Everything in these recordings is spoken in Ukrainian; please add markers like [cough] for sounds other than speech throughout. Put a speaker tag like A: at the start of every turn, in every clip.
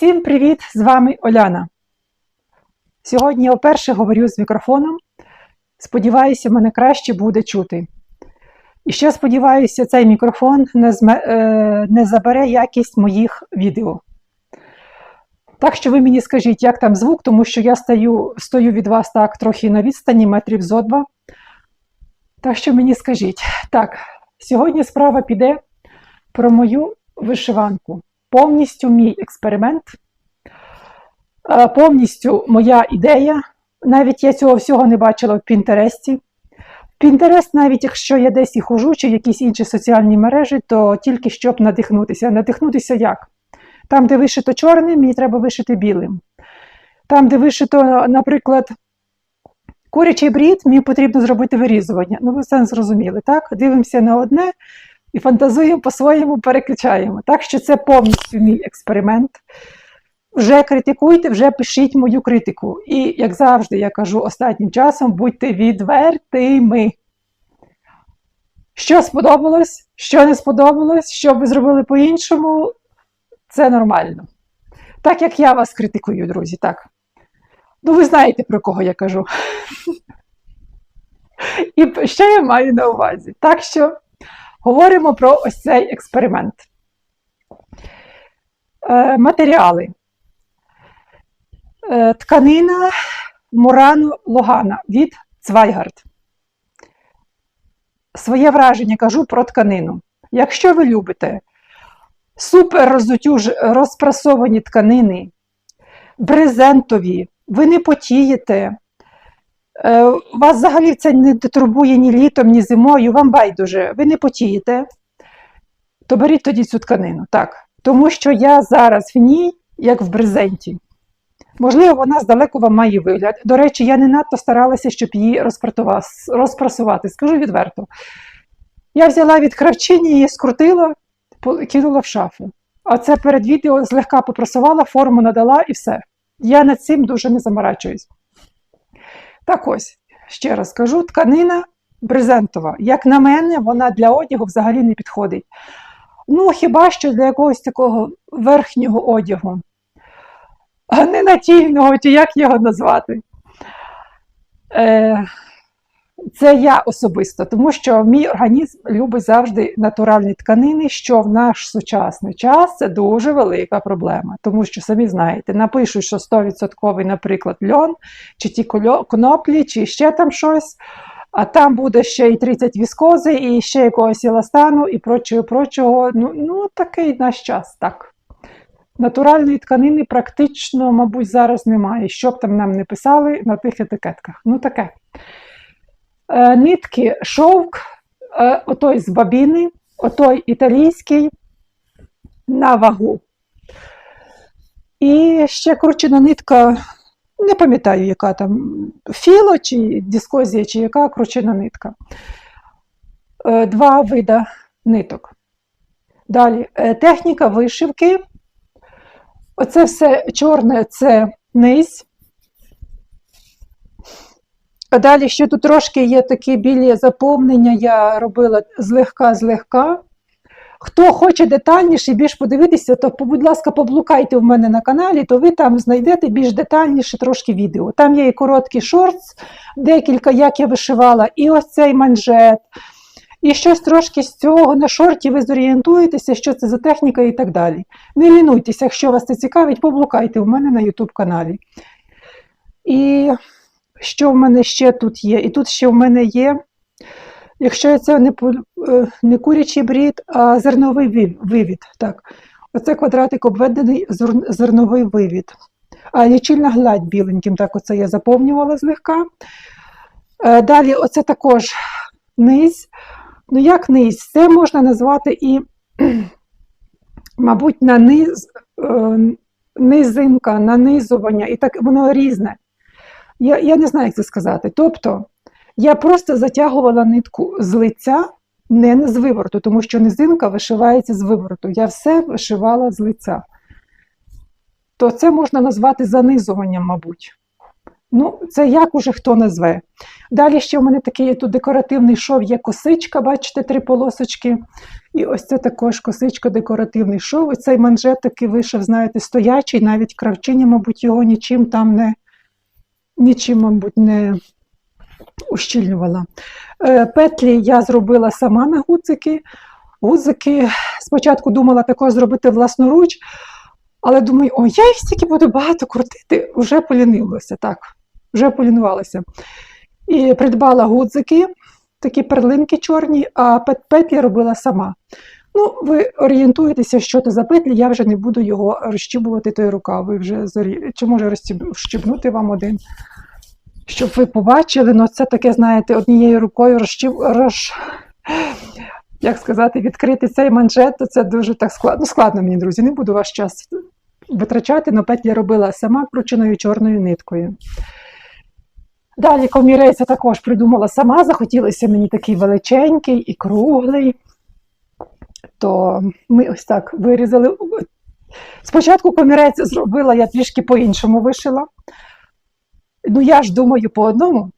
A: Всім привіт! З вами Оляна. Сьогодні я вперше говорю з мікрофоном. Сподіваюся, мене краще буде чути. І ще сподіваюся, цей мікрофон не, зме, е, не забере якість моїх відео. Так що ви мені скажіть, як там звук, тому що я стою, стою від вас так трохи на відстані, метрів зо два. Так що мені скажіть. Так, сьогодні справа піде про мою вишиванку. Повністю мій експеримент, е, повністю моя ідея. Навіть я цього всього не бачила в Пінтересті. Пінтерест, навіть якщо я десь і хожу, чи якісь інші соціальні мережі, то тільки щоб надихнутися. Надихнутися як? Там, де вишито чорним, мені треба вишити білим. Там, де вишито, наприклад, курячий брід, мені потрібно зробити вирізування. Ну, ви це зрозуміли, так? Дивимося на одне і фантазуємо по-своєму, переключаємо. Так що це повністю мій експеримент. Вже критикуйте, вже пишіть мою критику. І, як завжди, я кажу останнім часом, будьте відвертими. Що сподобалось, що не сподобалось, що ви зробили по-іншому, це нормально. Так як я вас критикую, друзі, так. Ну, ви знаєте, про кого я кажу. [laughs] І що я маю на увазі? Так що говоримо про ось цей експеримент. Е, матеріали. Е, тканина Мурану Логана від Цвайгард. Своє враження кажу про тканину. Якщо ви любите супер роздутюж розпрасовані тканини, брезентові, ви не потієте, вас взагалі це не турбує ні літом, ні зимою, вам байдуже, ви не потієте, то беріть тоді цю тканину. так. Тому що я зараз в ній, як в брезенті. Можливо, вона здалеку вам має вигляд. До речі, я не надто старалася, щоб її розпрасувати. Скажу відверто. Я взяла від кравчині, її скрутила, кинула в шафу. А це перед відео злегка попрасувала, форму надала і все. Я над цим дуже не заморачуюсь. Так ось, ще раз кажу: тканина брезентова. Як на мене, вона для одягу взагалі не підходить. Ну, хіба що для якогось такого верхнього одягу, а не натільного, чи як його назвати. Е, Це я особисто, тому що мій організм любить завжди натуральні тканини, що в наш сучасний час це дуже велика проблема. Тому що, самі знаєте, напишуть, що 100%, наприклад, льон, чи ті коноплі, чи ще там щось. А там буде ще і 30 віскози, і ще якогось еластану, і прочого, прочого. Ну, ну такий наш час, так. Натуральної тканини практично, мабуть, зараз немає. Що б там нам не писали на тих етикетках. Ну, таке. Е, нитки шовк, е, отой з бабіни, отой італійський на вагу. І ще кручена нитка не пам'ятаю, яка там філо, чи дискозія, чи яка кручена нитка. Е, два вида ниток. Далі техніка вишивки. Оце все чорне це низ. Далі ще тут трошки є такі білі заповнення, я робила злегка-злегка. Хто хоче детальніше більш подивитися, то, будь ласка, поблукайте в мене на каналі, то ви там знайдете більш детальніше трошки відео. Там є і короткі шортс, декілька, як я вишивала, і ось цей манжет. І щось трошки з цього на шорті ви зорієнтуєтеся, що це за техніка і так далі. Не лінуйтеся, якщо вас це цікавить, поблукайте в мене на YouTube каналі. І що в мене ще тут є? І тут ще в мене є. Якщо це не е, не курячий брід, а зерновий вивід. Так. Оце квадратик обведений зерновий вивід. А лічильна гладь біленьким, так оце я заповнювала злегка. Е, далі, оце також низ. Ну, як низ? Це можна назвати і, [clears throat] мабуть, на низ, е, низинка, нанизування, і так воно різне. Я, Я не знаю, як це сказати. Тобто. Я просто затягувала нитку з лиця, не з вивороту, тому що низинка вишивається з вивороту. Я все вишивала з лиця. То це можна назвати занизуванням, мабуть. Ну, це як уже хто назве. Далі ще в мене такий тут декоративний шов, є косичка, бачите, три полосочки. І ось це також косичка, декоративний шов. І цей манжет такий вийшов, знаєте, стоячий, навіть кравчиня, мабуть, його нічим там не, нічим, мабуть, не ущільнювала. Е, Петлі я зробила сама на гудзики. Гудзики спочатку думала також зробити власноруч, але думаю, о, я їх стільки буду багато крутити, вже полінилася, так, вже полінувалася. І придбала гудзики, такі перлинки чорні, а петлі робила сама. Ну, ви орієнтуєтеся, що це за петлі, я вже не буду його розщібувати той рукав. Ви вже зорі... Чи може розщібнути вам один? Щоб ви побачили, ну це таке, знаєте, однією рукою розщіб... роз... як сказати, відкрити цей манжет, то це дуже так складно. Ну, складно мені, друзі, не буду ваш час витрачати, але петлі робила сама крученою чорною ниткою. Далі комірець також придумала сама, захотілося мені такий величенький і круглий. То ми ось так вирізали. Спочатку комірець зробила, я трішки по-іншому вишила. Ну, я ж думаю, по одному.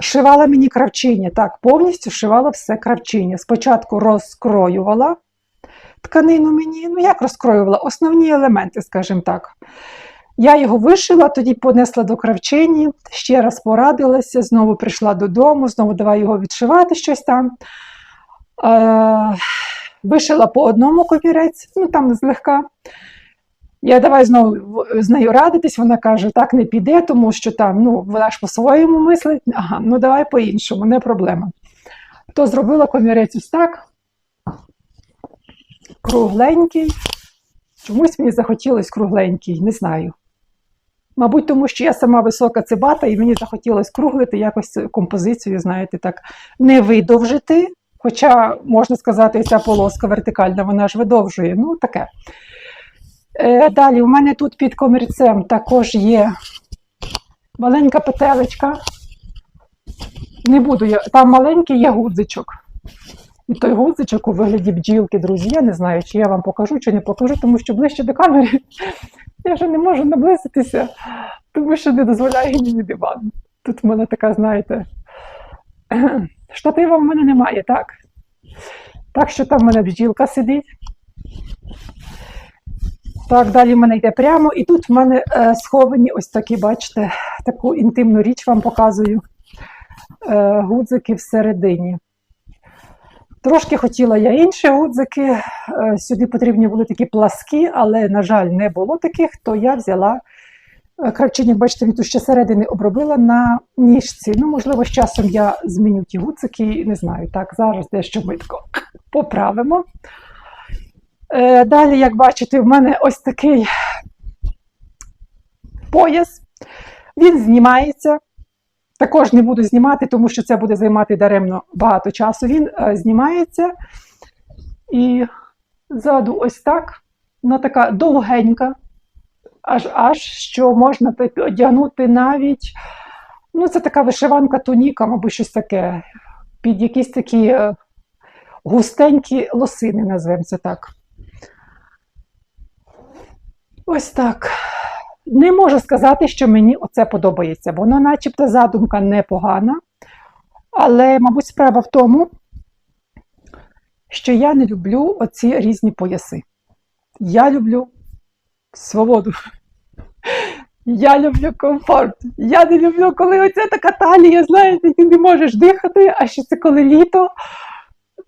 A: Шивала мені кравчиня, так, повністю шивала все кравчиня. Спочатку розкроювала тканину мені, ну як розкроювала? Основні елементи, скажімо так. Я його вишила, тоді понесла до кравчині, ще раз порадилася, знову прийшла додому, знову давай його відшивати щось там. Е, вишила по одному комірець, ну там злегка. Я давай знову з нею радитись, вона каже, так не піде, тому що там, ну, вона ж по-своєму мислить, ага, ну давай по-іншому, не проблема. То зробила комірець ось так, кругленький. Чомусь мені захотілось кругленький, не знаю. Мабуть, тому що я сама висока цибата, і мені захотілося круглити якось композицію, знаєте, так, не видовжити. Хоча, можна сказати, ця полоска вертикальна, вона ж видовжує. Ну, таке. Е, далі, у мене тут під комірцем також є маленька петелечка. Не буду я. Там маленький є гудзичок. І той гудзичок у вигляді бджілки, друзі. Я не знаю, чи я вам покажу, чи не покажу, тому що ближче до камери [laughs] я вже не можу наблизитися, тому що не дозволяє мені диван. Тут в мене така, знаєте, [clears throat] штатива в мене немає, так. Так що там в мене бджілка сидить. Так, далі в мене йде прямо, і тут в мене е, сховані ось такі, бачите, таку інтимну річ вам показую. Е, гудзики всередині. Трошки хотіла я інші гудзики. е, Сюди потрібні були такі пласкі, але, на жаль, не було таких, то я взяла е, кравчині, бачите, він тут ще середини обробила на ніжці. Ну, можливо, з часом я зміню ті гудзики, не знаю. Так, зараз дещо ми [laughs] поправимо. Е, Далі, як бачите, в мене ось такий пояс. Він знімається. Також не буду знімати, тому що це буде займати даремно багато часу. Він е, знімається і ззаду ось так. Вона така довгенька, аж аж що можна одягнути навіть. Ну, це така вишиванка туніка, мабуть, щось таке. Під якісь такі е, густенькі лосини, назвемо це так. Ось так. Не можу сказати, що мені оце подобається. Воно, начебто, задумка непогана. Але, мабуть, справа в тому, що я не люблю оці різні пояси. Я люблю свободу. Я люблю комфорт. Я не люблю, коли оця така талія, знаєте, ти не можеш дихати, а ще це коли літо,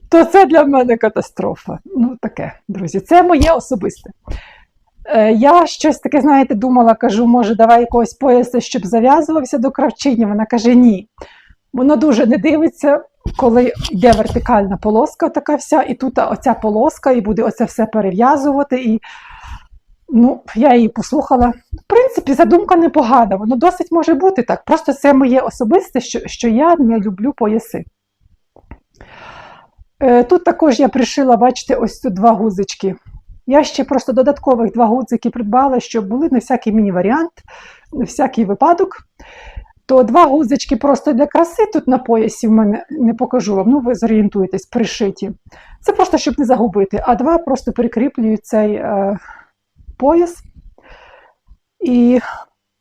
A: то це для мене катастрофа. Ну, таке, друзі, це моє особисте. Е, Я щось таке, знаєте, думала, кажу, може, давай якогось пояса, щоб зав'язувався до кравчині. Вона каже, ні. Воно дуже не дивиться, коли йде вертикальна полоска, така вся, і тут оця полоска, і буде оце все перев'язувати. І ну, я її послухала. В принципі, задумка непогана, воно досить може бути так. Просто це моє особисте, що, що я не люблю пояси. Е, Тут також я пришила, бачите, ось тут два гузички. Я ще просто додаткових два гудзики придбала, щоб були на всякий міні-варіант, на всякий випадок. То два гудзички просто для краси тут на поясі в мене не покажу вам, ну ви зорієнтуєтесь, пришиті. Це просто щоб не загубити, а два просто прикріплюють цей е, пояс. І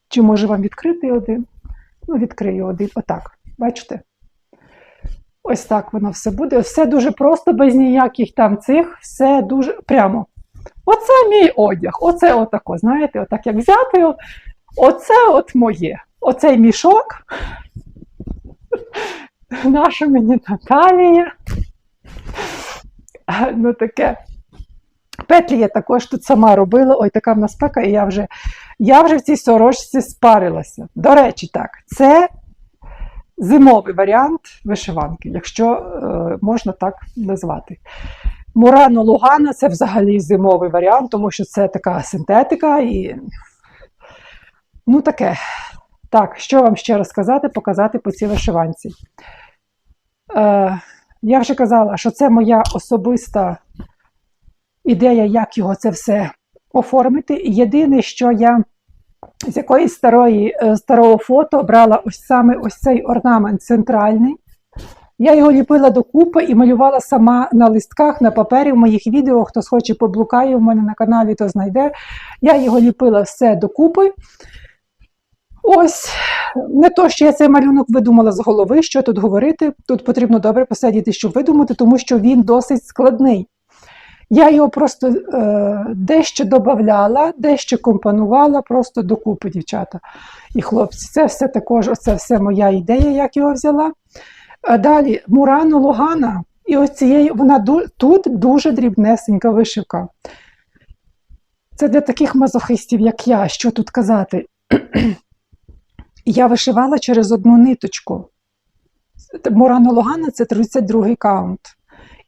A: чи може вам відкрити один? Ну, відкрию один. Отак. Бачите? Ось так воно все буде. Все дуже просто, без ніяких там цих, все дуже прямо. Оце мій одяг. Оце отако, знаєте, отак як взяти. Оце от моє. Оцей мішок. [laughs] Наша мені Наталія. Ну таке. Петлі я також тут сама робила. Ой, така в нас спека, і я вже, я вже в цій сорочці спарилася. До речі, так, це зимовий варіант вишиванки, якщо е, можна так назвати. Мурано Лугана це взагалі зимовий варіант, тому що це така синтетика і. Ну, таке. Так, що вам ще розказати, показати по цій вишиванці. Е, я вже казала, що це моя особиста ідея, як його це все оформити. Єдине, що я з якоїсь старої, е, старого фото брала ось саме ось цей орнамент центральний. Я його ліпила докупи і малювала сама на листках, на папері в моїх відео. Хто схоче поблукає в мене на каналі, то знайде. Я його ліпила все докупи. Ось не то, що я цей малюнок видумала з голови, що тут говорити. Тут потрібно добре посидіти, щоб видумати, тому що він досить складний. Я його просто е, дещо додавала, дещо компонувала, просто докупи, дівчата і хлопці. Це все також, оце все моя ідея, як його взяла. А далі Мурано Логана, і ось вона тут дуже дрібнесенька вишивка. Це для таких мазохистів, як я, що тут казати. [clears throat] Я вишивала через одну ниточку. Мурано Логана це 32-й каунт.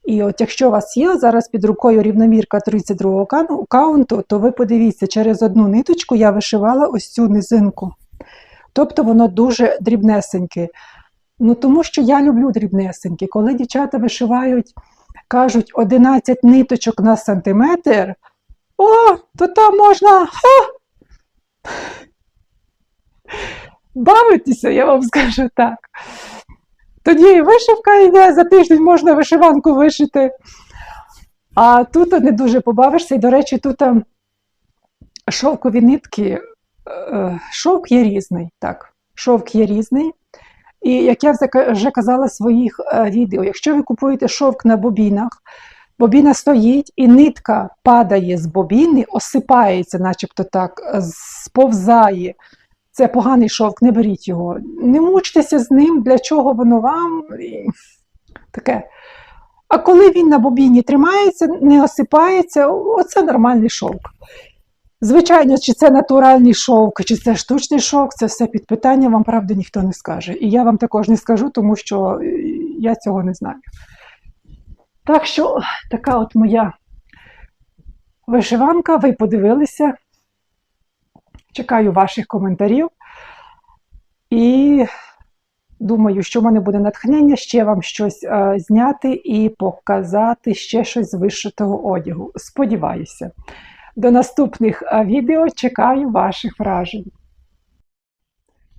A: І от якщо у вас є зараз під рукою рівномірка 32-го каунту, то ви подивіться, через одну ниточку я вишивала ось цю низинку. Тобто воно дуже дрібнесеньке. Ну, тому що я люблю дрібнесенькі. Коли дівчата вишивають, кажуть 11 ниточок на сантиметр, о, то там можна о, бавитися, я вам скажу так. Тоді вишивка йде, за тиждень можна вишиванку вишити. А тут не дуже побавишся. І, до речі, тут шовкові нитки, е, шовк є різний. Так, шовк є різний. І як я вже- вже казала в своїх е, відео, якщо ви купуєте шовк на бобінах, бобіна стоїть і нитка падає з бобіни, осипається, начебто так, е, сповзає. Це поганий шовк, не беріть його. Не мучтеся з ним, для чого воно вам. Таке. А коли він на бобіні тримається, не осипається, оце нормальний шовк. Звичайно, чи це натуральний шовк, чи це штучний шовк, це все під питання, вам правда ніхто не скаже. І я вам також не скажу, тому що е, я цього не знаю. Так що така от моя вишиванка, ви подивилися. Чекаю ваших коментарів. І думаю, що в мене буде натхнення ще вам щось е, зняти і показати ще щось з вишитого одягу. Сподіваюся. До наступних е, відео чекаю ваших вражень.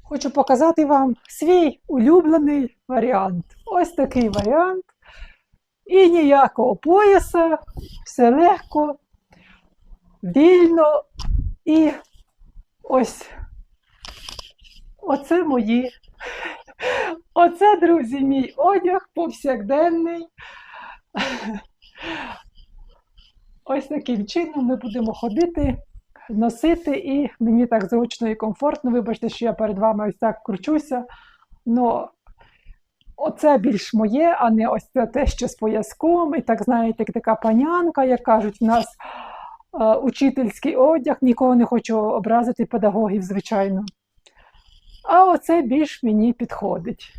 A: Хочу показати вам свій улюблений варіант. Ось такий варіант. І ніякого пояса, все легко, вільно і ось оце мої. Оце, друзі, мій одяг повсякденний. Ось таким чином ми будемо ходити, носити, і мені так зручно і комфортно. Вибачте, що я перед вами ось так кручуся. Но оце більш моє, а не ось це те, що з пояском. І так, знаєте, така панянка, як кажуть, в нас учительський одяг. Нікого не хочу образити педагогів, звичайно. А оце більш мені підходить.